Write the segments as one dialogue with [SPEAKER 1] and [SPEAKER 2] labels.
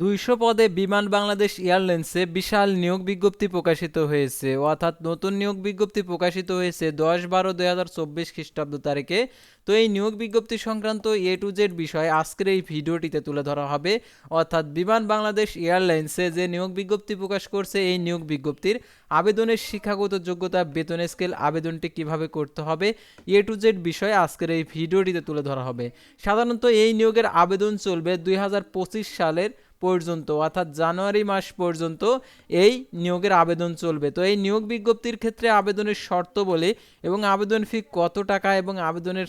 [SPEAKER 1] দুইশো পদে বিমান বাংলাদেশ এয়ারলাইন্সে বিশাল নিয়োগ বিজ্ঞপ্তি প্রকাশিত হয়েছে অর্থাৎ নতুন নিয়োগ বিজ্ঞপ্তি প্রকাশিত হয়েছে দশ বারো দুই হাজার চব্বিশ খ্রিস্টাব্দ তারিখে। তো এই নিয়োগ বিজ্ঞপ্তি সংক্রান্ত এ টু জেড বিষয় আজকের এই ভিডিওটিতে তুলে ধরা হবে। অর্থাৎ বিমান বাংলাদেশ এয়ারলাইন্সে যে নিয়োগ বিজ্ঞপ্তি প্রকাশ করছে, এই নিয়োগ বিজ্ঞপ্তির আবেদনের শিক্ষাগত যোগ্যতা, বেতন স্কেল, আবেদনটি কীভাবে করতে হবে, এ টু জেড বিষয় আজকের এই ভিডিওটিতে তুলে ধরা হবে। সাধারণত এই নিয়োগের আবেদন চলবে দুই হাজার পঁচিশ সালের পর্যন্ত, অর্থাৎ জানুয়ারি মাস পর্যন্ত এই নিয়োগের আবেদন চলবে। তো এই নিয়োগ বিজ্ঞপ্তির ক্ষেত্রে আবেদনের শর্ত বলে এবং আবেদন ফি কত টাকা এবং আবেদনের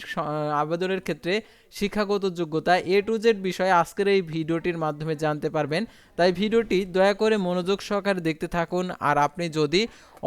[SPEAKER 1] আবেদনের ক্ষেত্রে শিক্ষাগত যোগ্যতা এ টু জেড বিষয়ে আজকের এই ভিডিওটির মাধ্যমে জানতে পারবেন। তাই ভিডিওটি দয়া করে মনোযোগ সহকারে দেখতে থাকুন আর আপনি যদি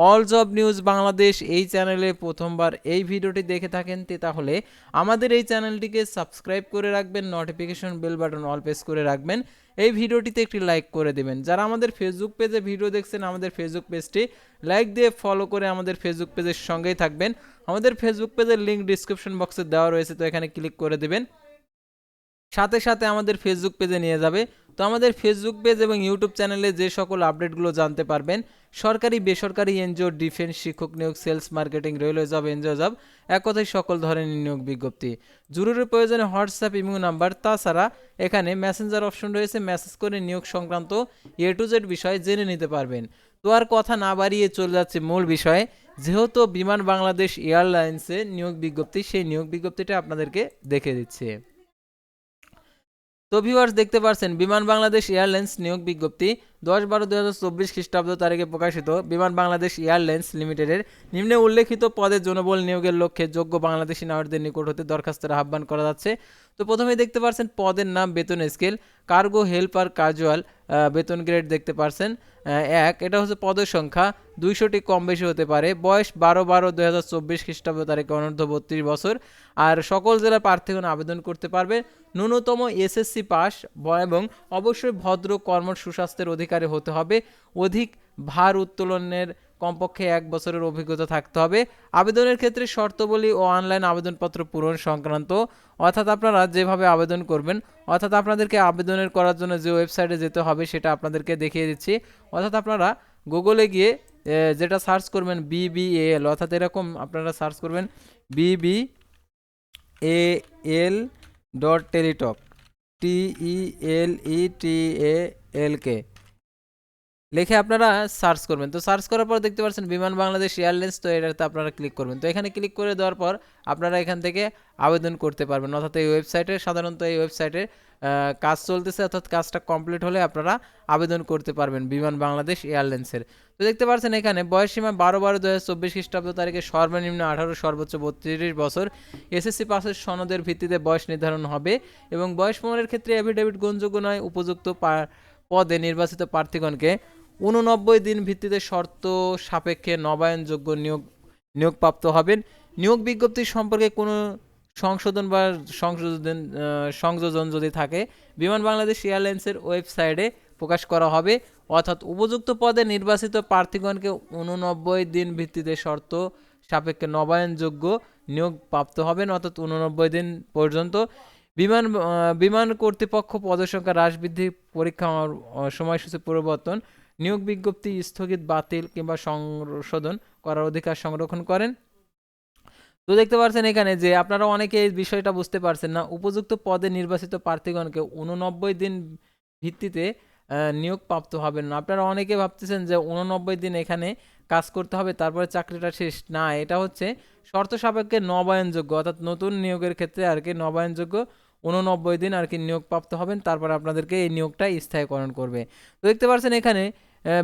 [SPEAKER 1] অল জব নিউজ বাংলাদেশ এই চ্যানেলে প্রথমবার এই ভিডিওটি দেখে থাকেন তাহলে আমাদের এই চ্যানেলটিকে সাবস্ক্রাইব করে রাখবেন, notification bell button all press করে রাখবেন। এই ভিডিওটিতে একটি লাইক করে দেবেন। যারা আমাদের ফেসবুক পেজে ভিডিও দেখছেন, আমাদের ফেসবুক পেজটি লাইক দিয়ে ফলো করে আমাদের ফেসবুক পেজের সঙ্গেই থাকবেন। আমাদের ফেসবুক পেজের লিঙ্ক ডিসক্রিপশন বক্সে দেওয়া রয়েছে, তো এখানে ক্লিক করে দেবেন। সাথে সাথে আমাদের ফেসবুক পেজে নিয়ে যাবে। তো আমাদের ফেসবুক পেজ এবং ইউটিউব চ্যানেলে যে সকল আপডেটগুলো জানতে পারবেন, সরকারি, বেসরকারি এনজিও ডিফেন্স শিক্ষক নিয়োগ sales marketing railway job NGO job এক কথায় সকল ধরনের নিয়োগ বিজ্ঞপ্তি। জরুরি প্রয়োজনে হোয়াটসঅ্যাপ ইমেল নাম্বার তাছাড়া এখানে মেসেঞ্জার অপশন রয়েছে মেসেজ করে নিয়োগ সংক্রান্ত এ টু জেড বিষয় জেনে নিতে পারবেন। তো আর কথা না বাড়িয়ে চলে যাচ্ছে মূল বিষয়ে, যেহেতু বিমান বাংলাদেশ এয়ারলাইন্সে নিয়োগ বিজ্ঞপ্তি, সেই নিয়োগ বিজ্ঞপ্তিটা আপনাদেরকে দেখে দিচ্ছে। তো ভিউয়ার্স দেখতে পারছেন, বিমান বাংলাদেশ এয়ারলাইন্স নিয়োগ বিজ্ঞপ্তি দশ বারো দু হাজার চব্বিশ খ্রিস্টাব্দ তারিখে প্রকাশিত। বিমান বাংলাদেশ এয়ারলাইন্স লিমিটেডের নিম্নে উল্লেখিত পদে জনবল নিয়োগের লক্ষ্যে যোগ্য বাংলাদেশি নাগরিকদের নিকট হতে দরখাস্তের আহ্বান করা যাচ্ছে। তো প্রথমেই দেখতে পারছেন পদের নাম, বেতন স্কেল কার্গো হেল্পার কাজুয়াল বেতন গ্রেড দেখতে পারছেন। এক, এটা হচ্ছে পদের সংখ্যা। দুইশোটি কম বেশি হতে পারে। বয়স বারো বারো দুই হাজার চব্বিশ খ্রিস্টাব্দ তারিখে অনূর্ধ্ব বত্রিশ বছর। আর সকল জেলার প্রার্থীগণ আবেদন করতে পারবে। ন্যূনতম এসএসসি পাস এবং অবশ্যই ভদ্র কর্ম সুস্বাস্থ্যের অধিকারী হতে হবে। অধিক ভার উত্তোলনের কমপক্ষে এক বছরের অভিজ্ঞতা থাকতে হবে। আবেদনের ক্ষেত্রে শর্তাবলী ও অনলাইন আবেদনপত্র পূরণ সংক্রান্ত। অর্থাৎ আপনারা যেভাবে আবেদন করবেন, অর্থাৎ আপনাদেরকে আবেদনের করার জন্য যে ওয়েবসাইটে যেতে হবে সেটা আপনাদেরকে দেখিয়ে দিচ্ছি। অর্থাৎ আপনারা গুগলে গিয়ে যেটা সার্চ করবেন বিবিএল অর্থাৎ এরকম আপনারা সার্চ করবেন বিবি এ এল ডট টেলিটক টি ই এল ই টি এ এল কে লিখে আপনারা সার্চ করবেন। তো সার্চ করার পর দেখতে পাচ্ছেন বিমান বাংলাদেশ এয়ারলাইন্স, তো এটাতে আপনারা ক্লিক করবেন। তো এখানে ক্লিক করে দেওয়ার পর আপনারা এখান থেকে আবেদন করতে পারবেন। অর্থাৎ এই ওয়েবসাইটে সাধারণত এই ওয়েবসাইটে কাজ চলতেছে। অর্থাৎ কাজটা কমপ্লিট হলে আপনারা আবেদন করতে পারবেন বিমান বাংলাদেশ এয়ারলাইন্সের। তো দেখতে পাচ্ছেন এখানে বয়সসীমা বারো বারো দু হাজার চব্বিশ খ্রিস্টাব্দ তারিখে সর্বনিম্ন আঠারো, সর্বোচ্চ বত্রিশ বছর। এসএসসি পাসের সনদের ভিত্তিতে বয়স নির্ধারণ হবে এবং বয়স প্রমাণের ক্ষেত্রে অ্যাফিডেভিট গ্রহণযোগ্য নয়। উপযুক্ত পদে নির্বাচিত প্রার্থীগণকে উননব্বই দিন ভিত্তিতে শর্ত সাপেক্ষে নবায়নযোগ্য নিয়োগ, নিয়োগপ্রাপ্ত হবেন। নিয়োগ বিজ্ঞপ্তি সম্পর্কে কোনো সংশোধন বা সংশোধন সংযোজন যদি থাকে, বিমান বাংলাদেশ এয়ারলাইন্সের ওয়েবসাইটে প্রকাশ করা হবে। অর্থাৎ উপযুক্ত পদে নির্বাচিত প্রার্থীগণকে উননব্বই দিন ভিত্তিতে শর্ত সাপেক্ষে নবায়নযোগ্য নিয়োগ প্রাপ্ত হবেন। অর্থাৎ উননব্বই দিন পর্যন্ত বিমান বিমান কর্তৃপক্ষ পদসংখ্যা হ্রাস বৃদ্ধি পরীক্ষা সময়সূচি পরিবর্তন নিয়োগ বিজ্ঞপ্তি স্থগিত, বাতিল কিংবা সংশোধন করার অধিকার সংরক্ষণ করেন। তো দেখতে পাচ্ছেন এখানে যে আপনারা অনেকে এই বিষয়টা বুঝতে পারছেন না। উপযুক্ত পদে নির্বাচিত প্রার্থীগণকে উননব্বই দিন ভিত্তিতে নিয়োগ প্রাপ্ত হবেন না। আপনারা অনেকে ভাবতেছেন যে উননব্বই দিন এখানে কাজ করতে হবে, তারপরে চাকরিটা শেষ। না, এটা হচ্ছে শর্ত সাপেক্ষে নবায়নযোগ্য, অর্থাৎ নতুন নিয়োগের ক্ষেত্রে আর কি নবায়নযোগ্য উননব্বই দিন আর কি নিয়োগপ্রাপ্ত হবেন, তারপর আপনাদেরকে এই নিয়োগটা স্থায়ীকরণ করবে। তো দেখতে পাচ্ছেন এখানে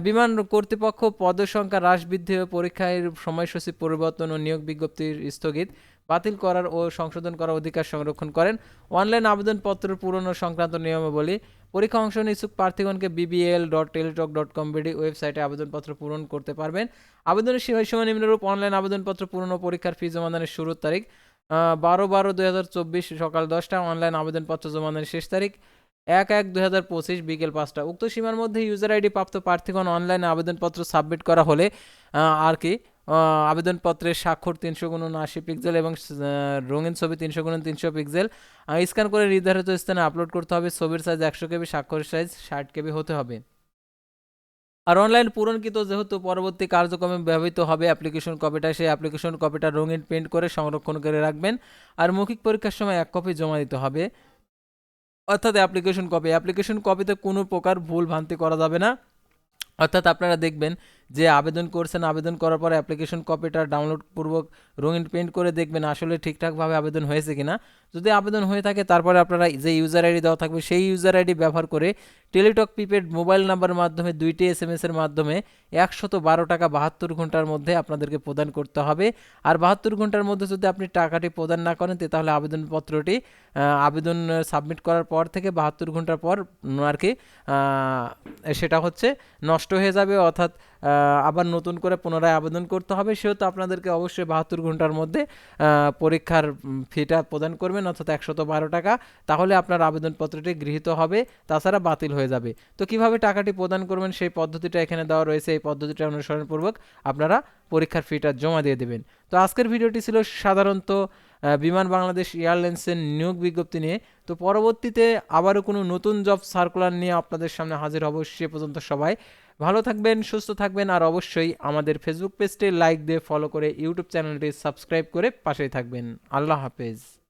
[SPEAKER 1] বিমান কর্তৃপক্ষ পদের সংখ্যা হ্রাস বৃদ্ধি ও পরীক্ষার সময়সূচি পরিবর্তন ও নিয়োগ বিজ্ঞপ্তির স্থগিত বাতিল করার ও সংশোধন করার অধিকার সংরক্ষণ করেন। অনলাইন আবেদনপত্র পূরণ ও সংক্রান্ত নিয়মাবলী। পরীক্ষা অংশ নিয়ে ইচ্ছুক প্রার্থীগণকে BBL dot Teletalk dot com BD ওয়েবসাইটে আবেদনপত্র পূরণ করতে পারবেন। আবেদনের সময়সীমা নিম্নরূপ অনলাইন আবেদনপত্র পূরণ ও পরীক্ষার ফি জমাদানের শুরুর তারিখ বারো বারো দুই সকাল দশটা অনলাইন আবেদনপত্র জমাদানের শেষ তারিখ এক এক দুই হাজার পঁচিশ বিকেল পাঁচটা। উক্ত সীমার মধ্যে ইউজার আইডি প্রাপ্ত প্রার্থীগণ অনলাইনে আবেদনপত্র সাবমিট করা হলে আর কি আবেদনপত্রের স্বাক্ষর তিনশো গুণ আশি পিক্সেল এবং রঙিন ছবি তিনশো গুণ তিনশো পিক্সেল স্ক্যান করে নির্ধারিত স্থানে আপলোড করতে হবে। ছবির সাইজ একশো কেবি, স্বাক্ষরের সাইজ ষাট কেবি হতে হবে। আর অনলাইন পূরণকৃত যেহেতু পরবর্তী কার্যক্রমে ব্যবহৃত হবে অ্যাপ্লিকেশন কপিটা সেই অ্যাপ্লিকেশন কপিটা রঙিন প্রিন্ট করে সংরক্ষণ করে রাখবেন। আর মৌখিক পরীক্ষার সময় এক কপি জমা দিতে হবে। অর্থাৎ অ্যাপ্লিকেশন কপি অ্যাপ্লিকেশন কপিতে কোনো প্রকার ভুল ভ্রান্তি করা যাবে না। অর্থাৎ আপনারা দেখবেন যে আবেদন করছেন, আবেদন করার পর অ্যাপ্লিকেশন কপিটা ডাউনলোড পূর্বক রঙিন প্রিন্ট করে দেখবেন আসলে ঠিকঠাকভাবে আবেদন হয়েছে কিনা। যদি আবেদন হয়ে থাকে, তারপরে আপনারা যে ইউজার আইডি দেওয়া থাকবে, সেই ইউজার আইডি ব্যবহার করে টেলিটক প্রিপেড মোবাইল নাম্বারের মাধ্যমে, দুইটি এস এম এর মাধ্যমে একশত বারো টাকা বাহাত্তর ঘণ্টার মধ্যে আপনাদেরকে প্রদান করতে হবে। আর বাহাত্তর ঘণ্টার মধ্যে যদি আপনি টাকাটি প্রদান না করেন তাহলে আবেদনপত্রটি আবেদন সাবমিট করার পর থেকে বাহাত্তর ঘণ্টার পর আর কি সেটা হচ্ছে নষ্ট হয়ে যাবে। অর্থাৎ আবার নতুন করে পুনরায় আবেদন করতে হবে। সেহেতু আপনাদেরকে অবশ্যই বাহাত্তর ঘণ্টার মধ্যে পরীক্ষার ফিটা প্রদান করবেন। অর্থাৎ একশত বারো টাকা, তাহলে আপনার আবেদনপত্রটি গৃহীত হবে, তাছাড়া বাতিল হয়ে যাবে। তো কীভাবে টাকাটি প্রদান করবেন সেই পদ্ধতিটা এখানে দেওয়া রয়েছে, এই পদ্ধতিটা অনুসরণপূর্বক আপনারা পরীক্ষার ফিটা জমা দিয়ে দেবেন। তো আজকের ভিডিওটি ছিল সাধারণত বিমান বাংলাদেশ এয়ারলাইন্সের নিয়োগ বিজ্ঞপ্তি নিয়ে। তো পরবর্তীতে আবারও কোনো নতুন জব সার্কুলার নিয়ে আপনাদের সামনে হাজির হব সে পর্যন্ত সবাই। ভালো থাকবেন, সুস্থ থাকবেন, আর অবশ্যই আমাদের ফেসবুক পেজটি লাইক দিয়ে ফলো করে ইউটিউব চ্যানেলটি সাবস্ক্রাইব করে পাশেই থাকবেন। আল্লাহ হাফেজ।